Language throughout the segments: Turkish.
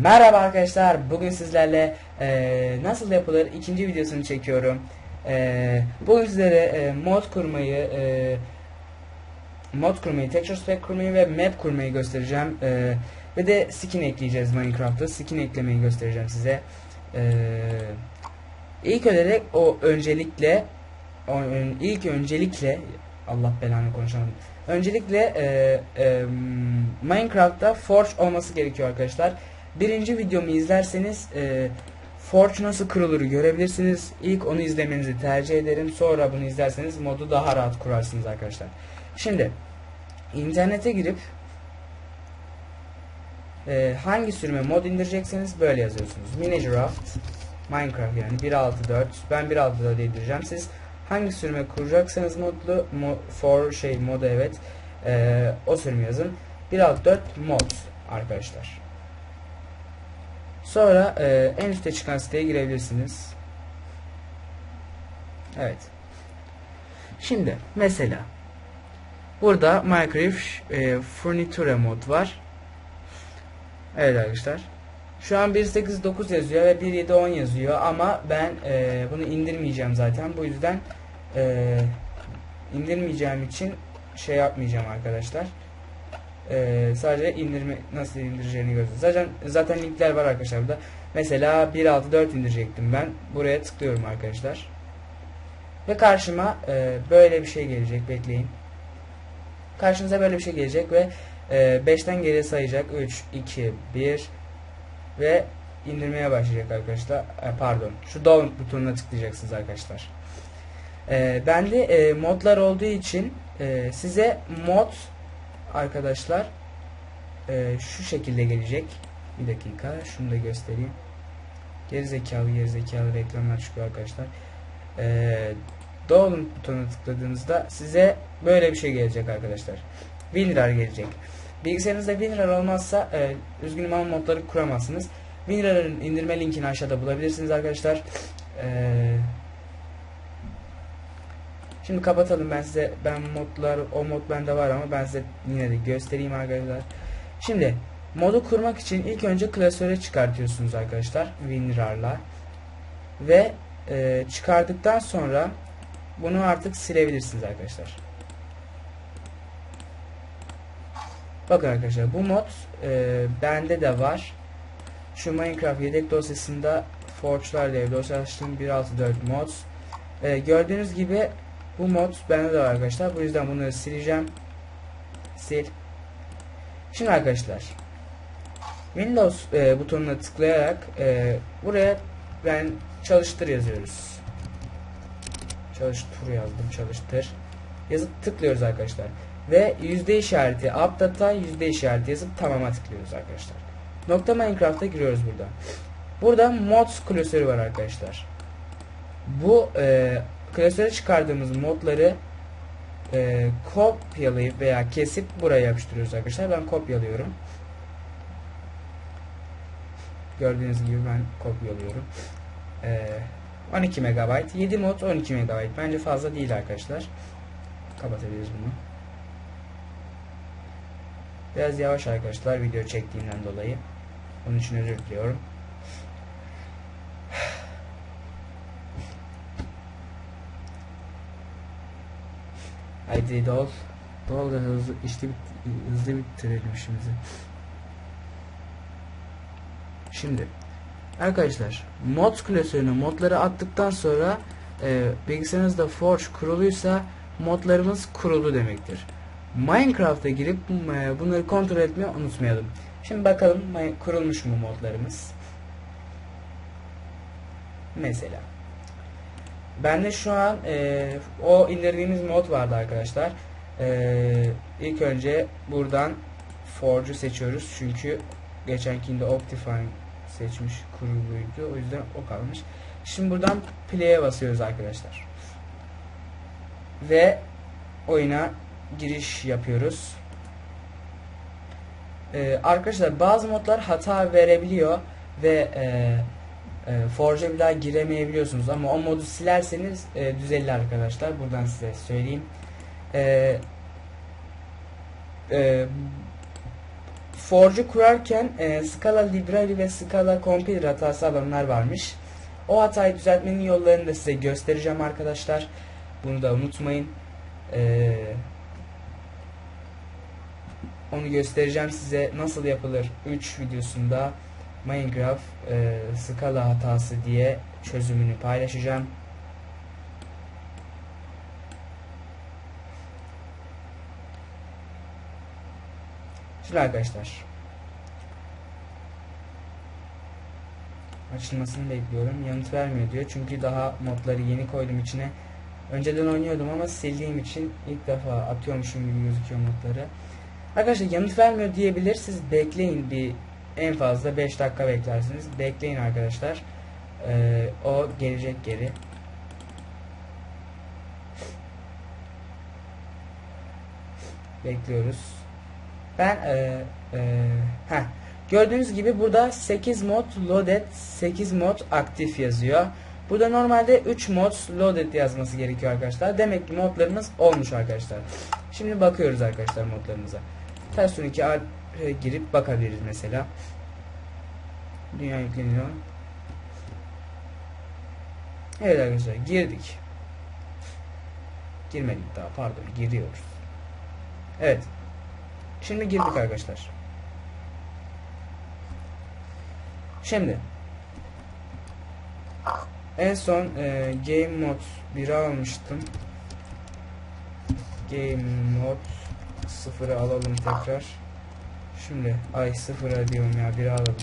Merhaba arkadaşlar. Bugün sizlerle eee, nasıl yapılır ikinci videosunu çekiyorum. Eee, bugün sizlere eee, mod kurmayı, eee, mod kurmayı, texture pack kurmayı ve map kurmayı göstereceğim. Eee, ve de skin ekleyeceğiz Minecraft'ta. Skin eklemeyi göstereceğim size. Eee ilk olarak o öncelikle o, ön- ilk öncelikle Allah belanı konuşamadım. Öncelikle eee, eee, Minecraft'ta Forge olması gerekiyor arkadaşlar. Birinci videomu izlerseniz eee Forge nasıl kurulur görebilirsiniz. İlk onu izlemenizi tercih ederim. Sonra bunu izlerseniz modu daha rahat kurarsınız arkadaşlar. Şimdi internete girip eee, hangi sürüme mod indirecekseniz böyle yazıyorsunuz. Minecraft Minecraft yani 1.6.4 ben 1.6.4 indireceğim. Siz hangi sürüme kuracaksanız modlu mo, for şey modu evet eee, o sürümü yazın. 1.6.4 mod arkadaşlar. Sonra eee, en üstte çıkan siteye girebilirsiniz. Evet. Şimdi mesela burada Minecraft eee Furniture mod var. Evet arkadaşlar. Şu an 1.8.9 yazıyor ve 1.7.10 yazıyor ama ben eee, bunu indirmeyeceğim zaten. Bu yüzden eee, indirmeyeceğim için şey yapmayacağım arkadaşlar. Eee, sadece indirme nasıl indireceğini göstereyim. Zaten zaten linkler var arkadaşlar burada. Mesela 1.6.4 indirecektim ben. Buraya tıklıyorum arkadaşlar. Ve karşıma eee, böyle bir şey gelecek. Bekleyin. Karşınıza böyle bir şey gelecek ve 5'ten geriye sayacak. 3, 2, 1 ve indirmeye başlayacak arkadaşlar. E, pardon. Şu download butonuna tıklayacaksınız arkadaşlar. E, bende e, modlar olduğu için e, size mod arkadaşlar e, şu şekilde gelecek. Bir dakika. Şunu da göstereyim. Gerizekalı gerizekalı reklamlar çıkıyor arkadaşlar. E, download butonuna tıkladığınızda size böyle bir şey gelecek arkadaşlar. WinRAR gelecek. Bilgisayarınızda WinRAR olmazsa e, üzgünüm ama modları kuramazsınız. WinRAR'ın indirme linkini aşağıda bulabilirsiniz arkadaşlar. E, şimdi kapatalım ben size ben modlar o mod bende var ama ben size yine de göstereyim arkadaşlar. Şimdi modu kurmak için ilk önce klasöre çıkartıyorsunuz arkadaşlar WinRAR'la ve e, çıkardıktan sonra bunu artık silebilirsiniz arkadaşlar. Bakın arkadaşlar bu mod e, bende de var. Şu Minecraft yedek dosyasında Forge'lar diye bir dosya açtım 1.6.4 mod. E, gördüğünüz gibi bu mod bende de var arkadaşlar. Bu yüzden bunları sileceğim. Sil. Şimdi arkadaşlar Windows e, butonuna tıklayarak e, buraya ben çalıştır yazıyoruz. Çalıştır yazdım çalıştır. Yazıp tıklıyoruz arkadaşlar. Ve yüzde işareti update'a yüzde işareti yazıp tamama tıklıyoruz arkadaşlar. Nokta Minecraft'a giriyoruz burada. Burada mods klasörü var arkadaşlar. Bu e, klasöre çıkardığımız modları e, kopyalayıp veya kesip buraya yapıştırıyoruz arkadaşlar. Ben kopyalıyorum. Gördüğünüz gibi ben kopyalıyorum. E, 12 MB. 7 mod 12 MB. Bence fazla değil arkadaşlar. Kapatabiliriz bunu. Biraz yavaş arkadaşlar video çektiğimden dolayı. Onun için özür diliyorum. Haydi dol. Dol da hızlı işte bit- hızlı bitirelim işimizi. Şimdi arkadaşlar mod klasörüne modları attıktan sonra e, bilgisayarınızda Forge kuruluysa modlarımız kurulu demektir. Minecraft'a girip e, bunları kontrol etmeyi unutmayalım. Şimdi bakalım mi- kurulmuş mu modlarımız. Mesela. Bende şu an e, o indirdiğimiz mod vardı arkadaşlar. E, ilk önce buradan Forge'u seçiyoruz. Çünkü geçenkinde Optifine seçmiş kuruluydu. O yüzden o kalmış. Şimdi buradan play'e basıyoruz arkadaşlar. Ve oyuna giriş yapıyoruz. Ee, arkadaşlar bazı modlar hata verebiliyor ve e, E, Forge'a bir daha giremeyebiliyorsunuz ama o modu silerseniz e, düzelir arkadaşlar. Buradan size söyleyeyim. E, e, Forge'u kurarken e, Scala Library ve Scala Compiler hatası alanlar varmış. O hatayı düzeltmenin yollarını da size göstereceğim arkadaşlar. Bunu da unutmayın. E, onu göstereceğim size nasıl yapılır 3 videosunda Minecraft e, Scala hatası diye çözümünü paylaşacağım. Şimdi arkadaşlar açılmasını bekliyorum. Yanıt vermiyor diyor. Çünkü daha modları yeni koydum içine. Önceden oynuyordum ama sildiğim için ilk defa atıyormuşum gibi gözüküyor modları. Arkadaşlar yanıt vermiyor diyebilir. Siz bekleyin bir en fazla 5 dakika beklersiniz. Bekleyin arkadaşlar. Ee, o gelecek geri. Bekliyoruz. Ben e, e, heh, gördüğünüz gibi burada 8 mod loaded 8 mod aktif yazıyor. Burada normalde 3 mod loaded yazması gerekiyor arkadaşlar. Demek ki modlarımız olmuş arkadaşlar. Şimdi bakıyoruz arkadaşlar modlarımıza. Ters 12 A girip bakabiliriz mesela. Dünya yükleniyor. Evet arkadaşlar girdik. Girmedik daha pardon giriyoruz. Evet. Şimdi girdik arkadaşlar. Şimdi en son e, Game Mode 1'i almıştım. Game Mode 0'ı alalım tekrar. Şimdi ay 0'a diyorum ya 1'i alalım.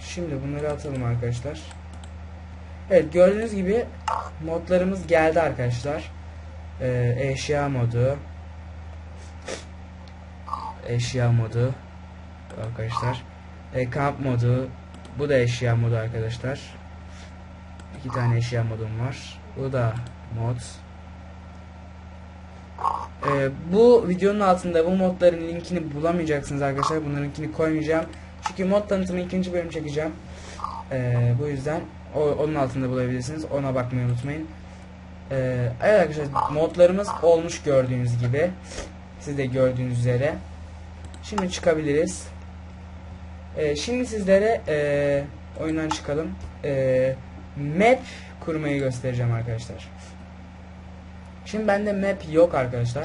Şimdi bunları atalım arkadaşlar. Evet gördüğünüz gibi modlarımız geldi arkadaşlar. Ee, eşya modu. Eşya modu. Arkadaşlar. E, kamp modu. Bu da eşya modu arkadaşlar. İki tane eşya modum var. Bu da mod. Ee, bu videonun altında bu modların linkini bulamayacaksınız arkadaşlar. Bunların linkini koymayacağım. Çünkü mod tanıtımı ikinci bölüm çekeceğim. Ee, bu yüzden o, onun altında bulabilirsiniz. Ona bakmayı unutmayın. Ee, evet arkadaşlar modlarımız olmuş gördüğünüz gibi. Siz de gördüğünüz üzere. Şimdi çıkabiliriz. Ee, şimdi sizlere e, oyundan çıkalım. E, map kurmayı göstereceğim arkadaşlar. Şimdi bende map yok arkadaşlar.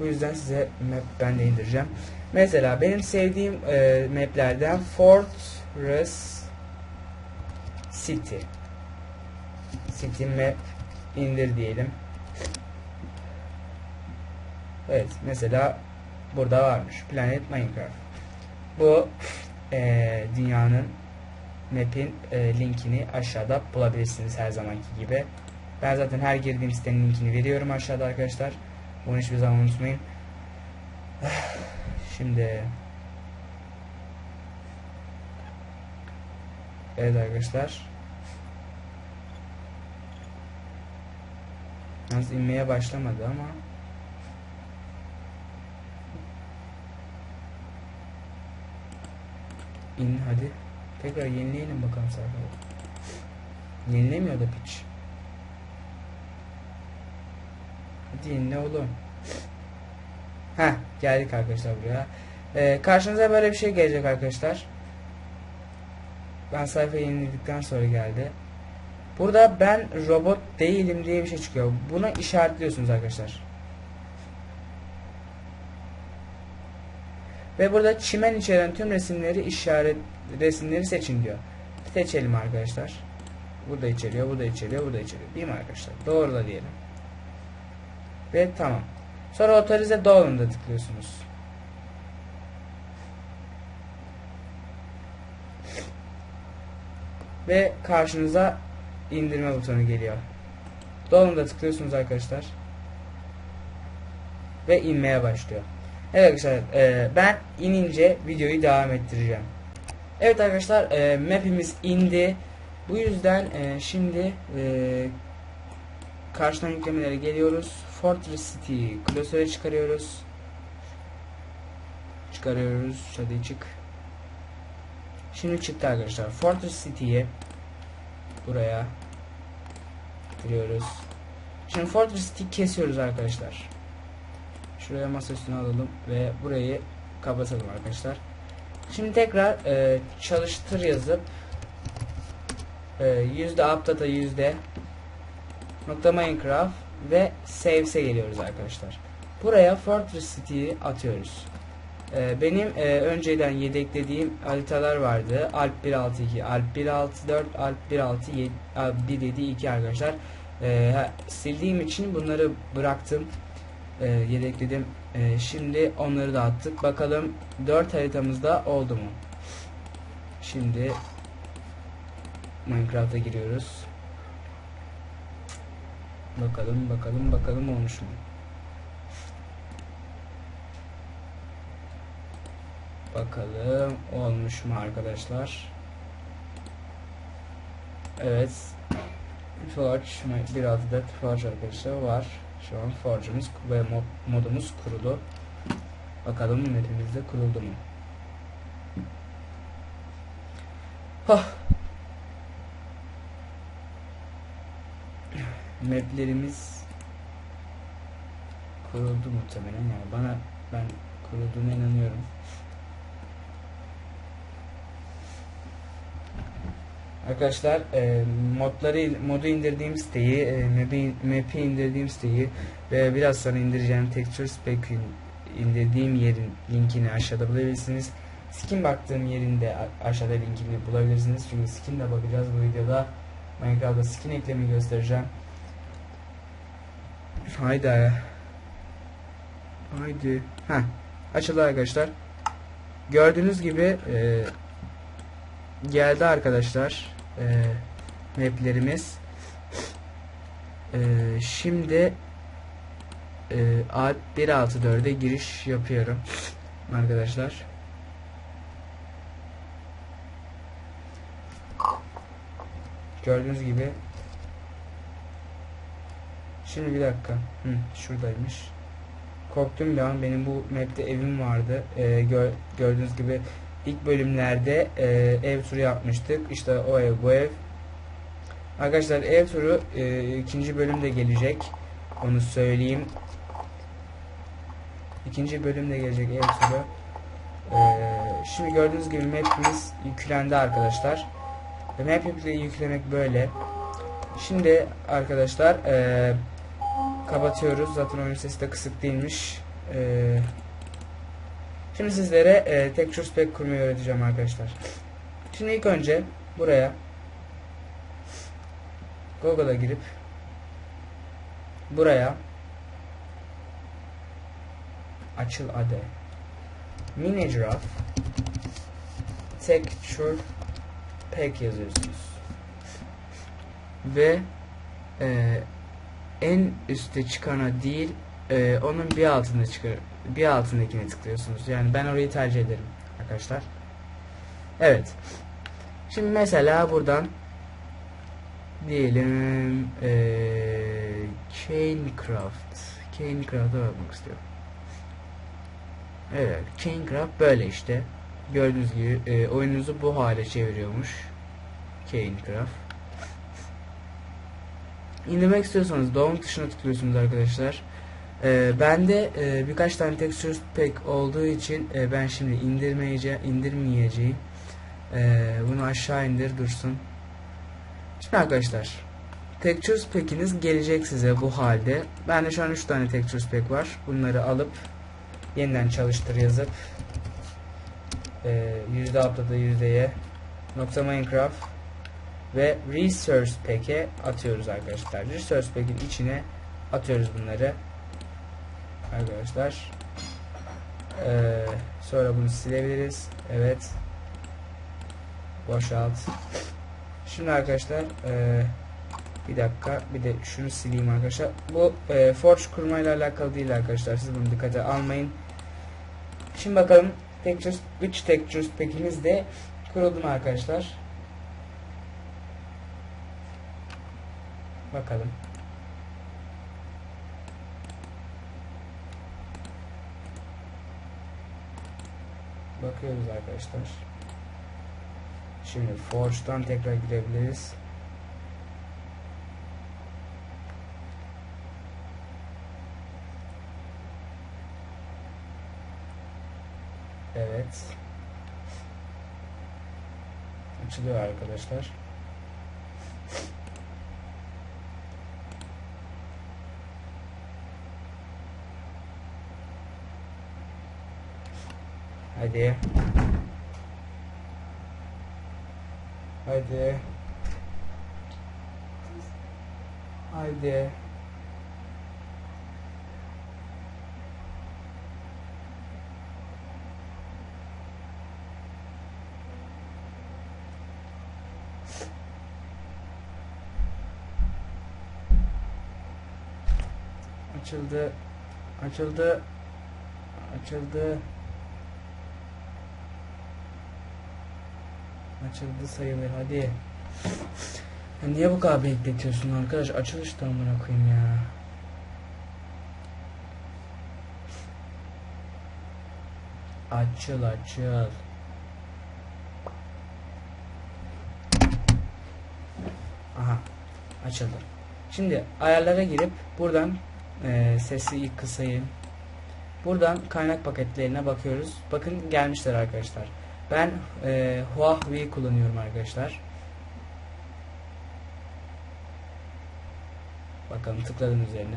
Bu yüzden size map ben de indireceğim. Mesela benim sevdiğim e, maplerden Fortress City. City map indir diyelim. Evet mesela burada varmış. Planet Minecraft. Bu e, dünyanın map'in e, linkini aşağıda bulabilirsiniz her zamanki gibi. Ben zaten her girdiğim sitenin linkini veriyorum aşağıda arkadaşlar. Bunu hiçbir zaman unutmayın. Şimdi Evet arkadaşlar. Yalnız inmeye başlamadı ama İn hadi. Tekrar yenileyelim bakalım sayfayı. Yenilemiyor da piç. Hadi yenile oğlum. Heh geldik arkadaşlar buraya. Ee, karşınıza böyle bir şey gelecek arkadaşlar. Ben sayfayı yeniledikten sonra geldi. Burada ben robot değilim diye bir şey çıkıyor. Buna işaretliyorsunuz arkadaşlar. Ve burada çimen içeren tüm resimleri işaret resimleri seçin diyor. Seçelim arkadaşlar. Burada içeriyor, burada içeriyor, burada içeriyor. Değil mi arkadaşlar? Doğrula diyelim. Ve tamam. Sonra otorize down'da tıklıyorsunuz. Ve karşınıza indirme butonu geliyor. Down'da tıklıyorsunuz arkadaşlar. Ve inmeye başlıyor. Evet arkadaşlar e, ben inince videoyu devam ettireceğim. Evet arkadaşlar e, map'imiz indi. Bu yüzden e, şimdi e, karşıdan yüklemelere geliyoruz. Fortress City klasöre çıkarıyoruz. Çıkarıyoruz. Hadi çık. Şimdi çıktı arkadaşlar. Fortress City'ye buraya giriyoruz. Şimdi Fortress City kesiyoruz arkadaşlar. Şuraya masa üstüne alalım ve burayı kapatalım arkadaşlar. Şimdi tekrar e, çalıştır yazıp e, yüzde updata yüzde nokta Minecraft ve saves'e geliyoruz arkadaşlar. Buraya Fortress City'yi atıyoruz. E, benim e, önceden yedeklediğim haritalar vardı. Alp 162, Alp 164, Alp 167, Alp 172 arkadaşlar. E, ha, sildiğim için bunları bıraktım. E, yedekledim. E, şimdi onları da attık. Bakalım 4 haritamızda oldu mu? Şimdi Minecraft'a giriyoruz. Bakalım bakalım bakalım olmuş mu? Bakalım olmuş mu arkadaşlar? Evet. Forge bir adet Forge arkadaşlar var. Şu an Forge'umuz ve mod, modumuz kurulu. Bakalım map'imiz de kuruldu mu? Hah. Map'lerimiz kuruldu muhtemelen yani bana ben kurulduğuna inanıyorum. Arkadaşlar e, modları modu indirdiğim siteyi, e, map'i, map'i indirdiğim siteyi ve biraz sonra indireceğim Texture Spec'in indirdiğim yerin linkini aşağıda bulabilirsiniz. Skin baktığım yerinde aşağıda linkini bulabilirsiniz. Çünkü skin'le bakacağız bu videoda. Minecraft'ta skin eklemi göstereceğim. Haydi. Haydi. Ha, açıldı arkadaşlar. Gördüğünüz gibi e, geldi arkadaşlar e, maplerimiz e, şimdi e, Alp 1.6.4'e giriş yapıyorum arkadaşlar gördüğünüz gibi şimdi bir dakika Hı, şuradaymış korktum bir an benim bu map'te evim vardı e, gör, gördüğünüz gibi ilk bölümlerde e, ev turu yapmıştık. İşte o ev bu ev. Arkadaşlar ev turu e, ikinci bölümde gelecek. Onu söyleyeyim. İkinci bölümde gelecek ev turu. E, şimdi gördüğünüz gibi map'imiz yüklendi arkadaşlar. Map yükle- yüklemek böyle. Şimdi arkadaşlar e, kapatıyoruz. Zaten oyun sesi de kısık değilmiş. Eee Şimdi sizlere e, texture spec kurmayı öğreteceğim arkadaşlar. Şimdi ilk önce buraya Google'a girip buraya açıl adı Minecraft Texture Pack yazıyorsunuz. Ve e, en üstte çıkana değil e, onun bir altında çıkar bir altındakine tıklıyorsunuz. Yani ben orayı tercih ederim arkadaşlar. Evet. Şimdi mesela buradan diyelim ee, Canecraft. Canecraft'a bakmak istiyorum. Evet, Canecraft böyle işte. Gördüğünüz gibi e, oyununuzu bu hale çeviriyormuş. Canecraft. İndirmek istiyorsanız doğum tuşuna tıklıyorsunuz arkadaşlar. Ee, bende e, birkaç tane texture pack olduğu için e, ben şimdi indirmeyece indirmeyeceğim. Ee, bunu aşağı indir dursun. Şimdi arkadaşlar texture pack'iniz gelecek size bu halde. Bende şu an 3 tane texture pack var. Bunları alıp yeniden çalıştır yazıp e, yüzde upload'a yüzdeye nokta Minecraft ve resource pack'e atıyoruz arkadaşlar. Resource pack'in içine atıyoruz bunları arkadaşlar. Ee, sonra bunu silebiliriz. Evet. Boşalt. Şimdi arkadaşlar ee, bir dakika bir de şunu sileyim arkadaşlar. Bu e, Forge kurmayla alakalı değil arkadaşlar. Siz bunu dikkate almayın. Şimdi bakalım Textures 3 Textures pack'imiz de kuruldu mu arkadaşlar? Bakalım. Bakıyoruz arkadaşlar. Şimdi Forge'dan tekrar girebiliriz. Evet. Açılıyor arkadaşlar. Hadi. Hadi. Haydi. Açıldı. Açıldı. Açıldı. Açıldı sayılır hadi. Ya niye bu kadar bekletiyorsun arkadaş? Açılışta amına koyayım ya. Açıl açıl. Aha açıldı. Şimdi ayarlara girip buradan e, sesi ilk kısayım. Buradan kaynak paketlerine bakıyoruz. Bakın gelmişler arkadaşlar. Ben e, Huawei kullanıyorum arkadaşlar. Bakalım tıkladım üzerine.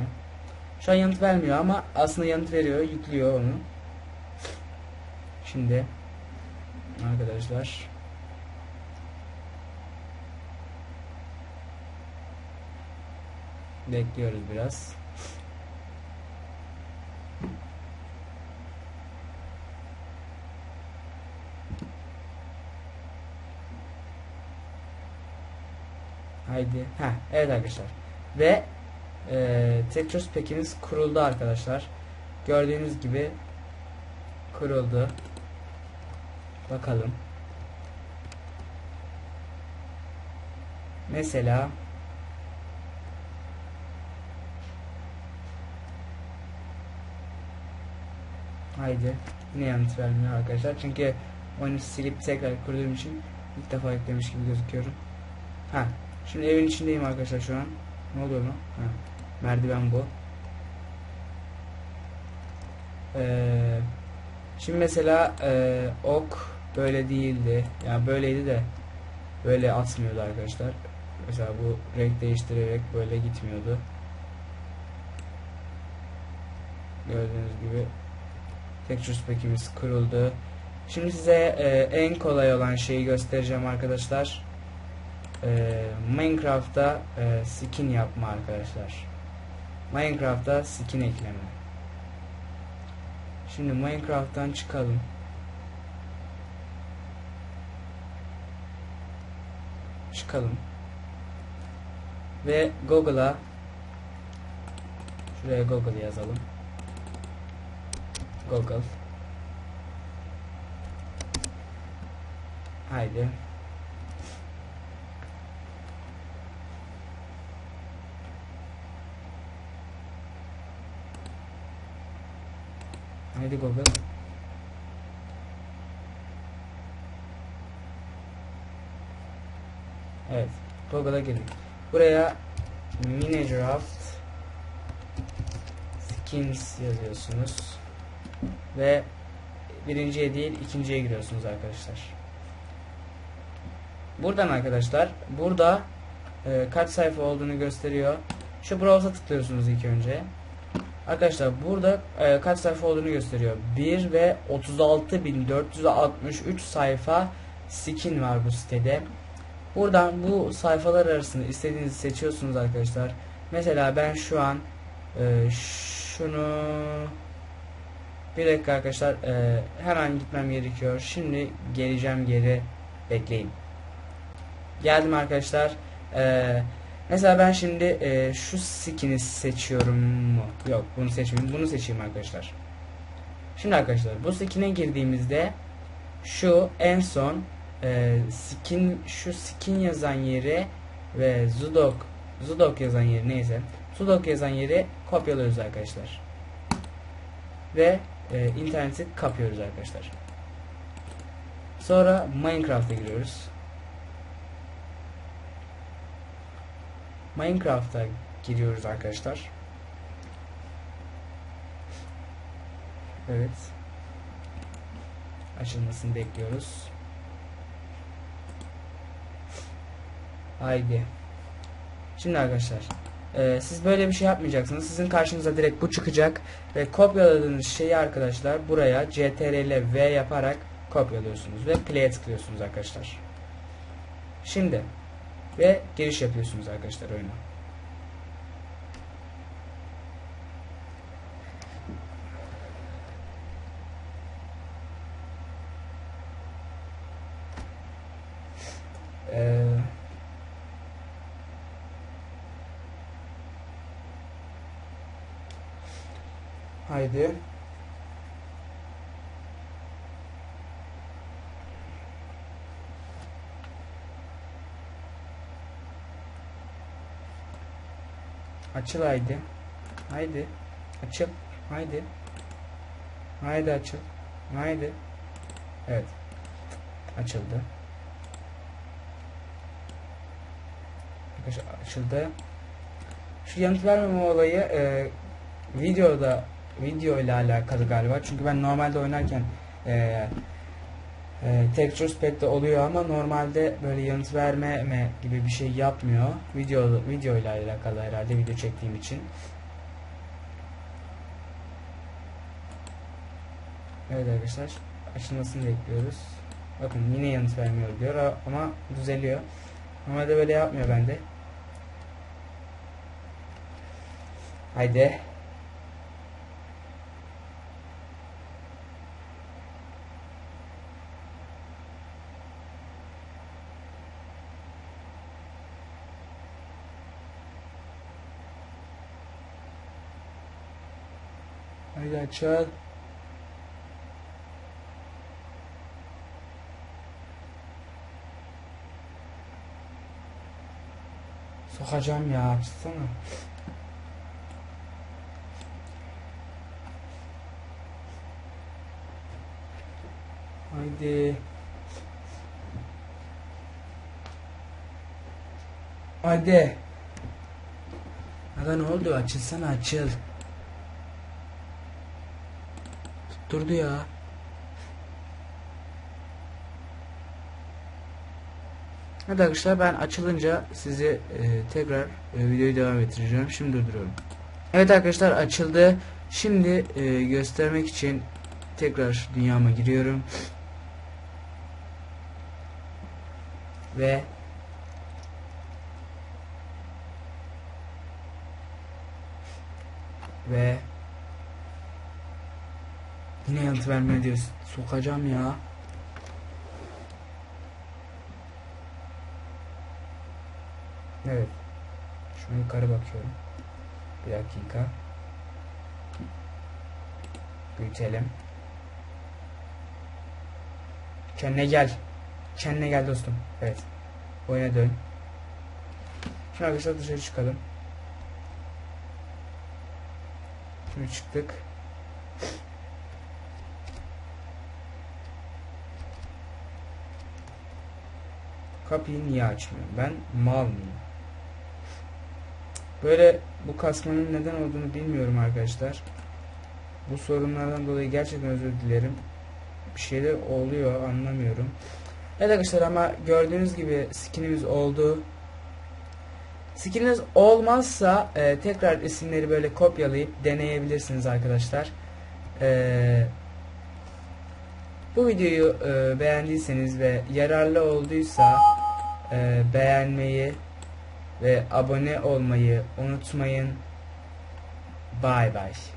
Şu an yanıt vermiyor ama aslında yanıt veriyor. Yüklüyor onu. Şimdi arkadaşlar bekliyoruz biraz. Haydi. Ha, evet arkadaşlar. Ve e, Tetris Pack'imiz kuruldu arkadaşlar. Gördüğünüz gibi kuruldu. Bakalım. Mesela Haydi. Yine yanıt vermiyor arkadaşlar. Çünkü oyunu silip tekrar kurduğum için ilk defa yüklemiş gibi gözüküyorum. Ha, Şimdi evin içindeyim arkadaşlar şu an. Ne oluyor mu? Ha, merdiven bu. Ee, şimdi mesela e, ok böyle değildi. Yani böyleydi de böyle atmıyordu arkadaşlar. Mesela bu renk değiştirerek böyle gitmiyordu. Gördüğünüz gibi texture pack'imiz kuruldu. Şimdi size e, en kolay olan şeyi göstereceğim arkadaşlar e, Minecraft'ta e, skin yapma arkadaşlar. Minecraft'ta skin ekleme. Şimdi Minecraft'tan çıkalım. Çıkalım. Ve Google'a şuraya Google yazalım. Google. Haydi. Haydi Google. Evet. Google'a girdik. Buraya Minecraft Skins yazıyorsunuz. Ve birinciye değil ikinciye giriyorsunuz arkadaşlar. Buradan arkadaşlar burada e, kaç sayfa olduğunu gösteriyor. Şu browse'a tıklıyorsunuz ilk önce. Arkadaşlar burada e, kaç sayfa olduğunu gösteriyor. 1 ve 36.463 sayfa skin var bu sitede. Buradan bu sayfalar arasında istediğinizi seçiyorsunuz arkadaşlar. Mesela ben şu an e, şunu bir dakika arkadaşlar e, hemen gitmem gerekiyor. Şimdi geleceğim geri bekleyin. Geldim arkadaşlar. Eee Mesela ben şimdi e, şu skin'i seçiyorum mu? Yok bunu seçmeyeyim. Bunu seçeyim arkadaşlar. Şimdi arkadaşlar bu skin'e girdiğimizde şu en son e, skin şu skin yazan yeri ve Zudok Zudok yazan yeri neyse Zudok yazan yeri kopyalıyoruz arkadaşlar. Ve e, interneti kapıyoruz arkadaşlar. Sonra Minecraft'a giriyoruz. Minecraft'a giriyoruz arkadaşlar. Evet. Açılmasını bekliyoruz. Haydi. Şimdi arkadaşlar e, siz böyle bir şey yapmayacaksınız. Sizin karşınıza direkt bu çıkacak ve kopyaladığınız şeyi arkadaşlar buraya CTRL V yaparak kopyalıyorsunuz ve play'e tıklıyorsunuz arkadaşlar. Şimdi ve giriş yapıyorsunuz arkadaşlar oyuna. Ee, haydi. Açıl haydi. Haydi. Açıl. Haydi. Haydi açıl. Haydi. Evet. Açıldı. Arkadaşlar açıldı. Şu yanıt vermeme olayı e, videoda video ile alakalı galiba. Çünkü ben normalde oynarken e, e, Textures Pack'te oluyor ama normalde böyle yanıt verme gibi bir şey yapmıyor. Video video ile alakalı herhalde video çektiğim için. Evet arkadaşlar açılmasını bekliyoruz. Bakın yine yanıt vermiyor diyor ama düzeliyor. Normalde böyle yapmıyor bende. Haydi. Haydi açıl. Sokacağım ya açsana. Haydi. Hadi. Aga ne oldu? Açılsana açıl. Tutturdu ya. Hadi arkadaşlar ben açılınca sizi e, tekrar e, videoyu devam ettireceğim. Şimdi durduruyorum. Evet arkadaşlar açıldı. Şimdi e, göstermek için tekrar dünyama giriyorum. Ve ve yine yanıt verme diyor. Sokacağım ya. Evet. Şu yukarı bakıyorum. Bir dakika. Büyütelim. Kendine gel. Kendine gel dostum. Evet. Oyuna dön. Şimdi arkadaşlar dışarı çıkalım. Şimdi çıktık. Kapıyı niye açmıyorum? Ben mal mıyım? Böyle bu kasmanın neden olduğunu bilmiyorum arkadaşlar. Bu sorunlardan dolayı gerçekten özür dilerim. Bir şeyler oluyor anlamıyorum. Evet arkadaşlar ama gördüğünüz gibi skinimiz oldu. Skininiz olmazsa e, tekrar isimleri böyle kopyalayıp deneyebilirsiniz arkadaşlar. E, bu videoyu e, beğendiyseniz ve yararlı olduysa e, beğenmeyi ve abone olmayı unutmayın. Bye bye.